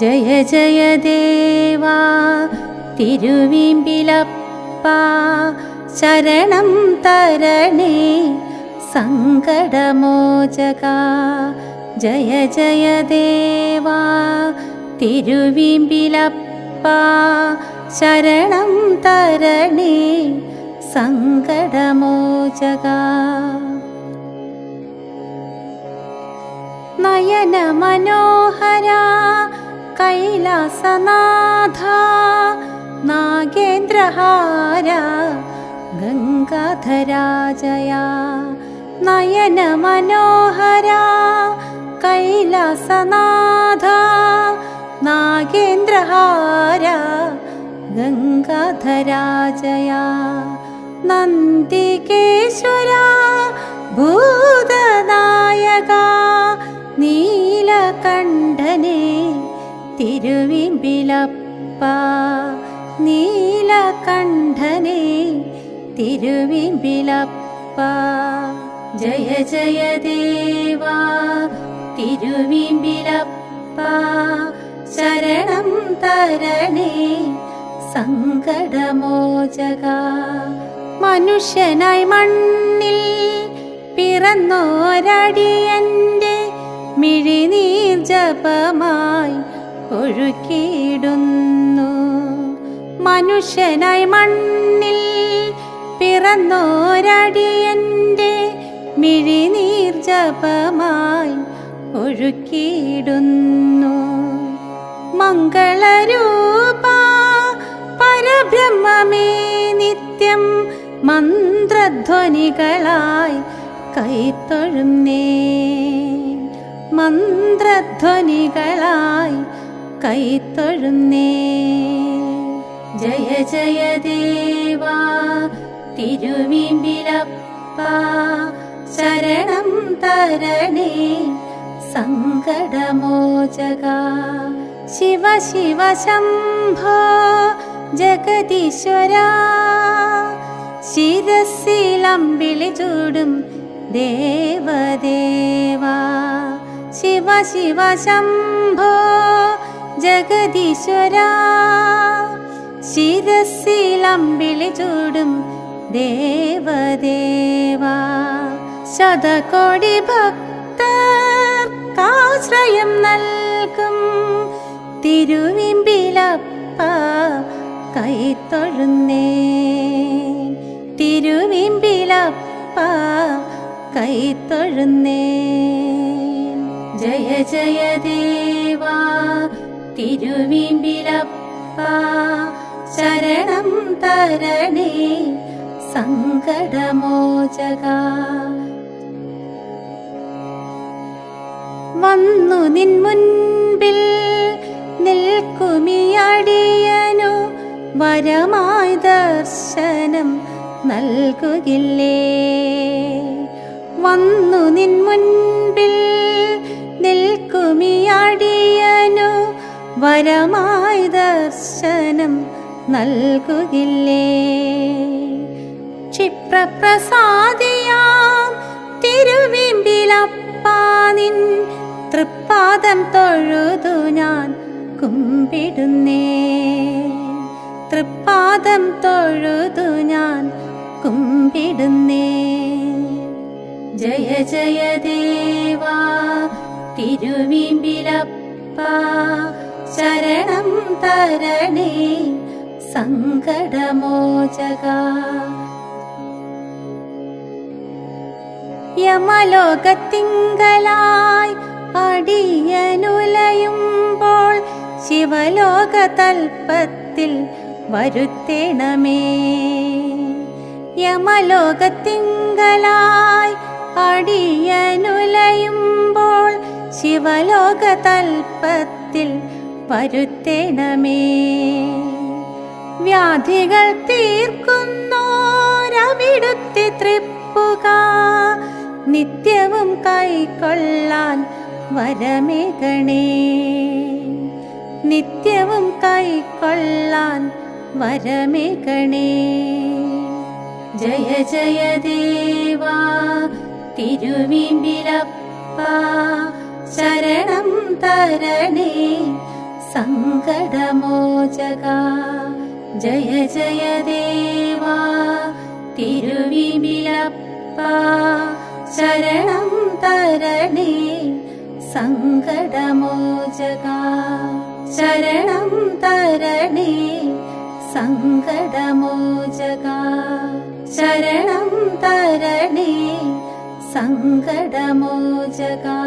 ജയ ജയ ദേവാ തിരുവിമ്പിലപ്പ ശരണം തരണേ സങ്കടമോചക. ജയ ജയ ദേവാ തിരുവിമ്പിലപ്പ ശരണം തരണേ സങ്കടമോചക. നയന മനോഹര കൈലാസനാഥ നാഗേന്ദ്രഹാര ഗംഗാധരാജയ നയന മനോഹര കൈലാസനാഥ നാഗേന്ദ്രഹാര ഗംഗാധരാജയ നന്ദികേശ്വര ഭൂതനായക നീലകണ്ഠനെ തിരുവിമ്പിലപ്പ നീലകണ്ഠനെ തിരുവിമ്പിലപ്പ. ജയ ജയ ദേവാ തിരുവിമ്പിലപ്പ ശരണം തരണേ സങ്കടമോചക. മനുഷ്യനായി മണ്ണിൽ പിറന്നോരടിയന്റെ മിഴിനീർ ജപമായി ഒഴുക്കിയിടുന്നു. മനുഷ്യനായി മണ്ണിൽ പിറന്നോരടിയന്റെ മിഴിനീർ ജപമായി ഒഴുക്കിയിടുന്നു. മംഗളരൂപ പരബ്രഹ്മമേ നിത്യം മന്ത്രധ്വനികളായി കൈത്തൊഴുന്നേ മന്ത്രധ്വനികളായി കൈത്തൊഴുന്നേ ജയ ജയ ദേവാ തിരുവിമ്പിലപ്പ ശരണം തരണേ സങ്കടമോചക ശിവ ശിവ ശംഭോ ജഗദീശ്വര ശിരസിലമ്പിളി ചൂടും ദേവദേവാ ശിവ ശിവ ശംഭോ ജഗദീശ്വര ശിരസിലമ്പിളി ചൂടും ദേവദേവാ. ശതകോടി ഭക്തർക്കാശ്രയം നൽകും തിരുവിമ്പിലപ്പ കൈത്തൊഴുന്നേ തിരുവിമ്പിലപ്പ കൈത്തൊഴുന്നേ ജയ ജയ ദേവാ. തിരുവിമ്പിലപ്പ ശരണം തരണേ സങ്കടമോചക. വന്നു നിൻ മുൻപിൽ നിൽക്കുമിയടിയനു വരമായി ദർശനം നൽകുകില്ലേ? വന്നു നിൻ മുൻപിൽ നിൽക്കുമിയടിയനു വരമായി ദർശനം നൽകുകില്ലേ? ക്ഷിപ്രപ്രസാദിയാം തിരുവിമ്പിലപ്പാനിൻ തൃപ്പാദം തൊഴുതു ഞാൻ കുമ്പിടുന്നേ. തൃപ്പാദം തൊഴുതു ഞാൻ കുമ്പിടുന്നേ. ജയ ജയ ദേവാ തിരുവിമ്പിലപ്പ ശരണം തരണേ സങ്കടമോചക. യമലോകത്തിങ്കലായി അടിയനുലയുമ്പോൾ ശിവലോക തൽപ്പത്തിൽ വരുത്തേണമേ. യമലോകത്തിങ്കലായി അടിയനുലയുമ്പോൾ ശിവലോക തൽപ്പത്തിൽ വരുത്തേണമേ. വ്യാധികൾ തീർക്കുന്നോരവിടുത്തെ തൃപ്പുക. നിത്യവും കൈക്കൊള്ളാൻ വരമേകണേ നിത്യവും കൈക്കൊള്ളാൻ വരമേകണേ ജയ ജയ ദേവാ തിരുവിമ്പിലപ്പ ശരണം തരണേ. सङ्कटमोचका जय जय देवा तिरुविमिलप्पा शरणं तरणे सङ्कटमोचका शरणं तरणे सङ्कटमोचका शरणं तरणे सङ्कटमोचका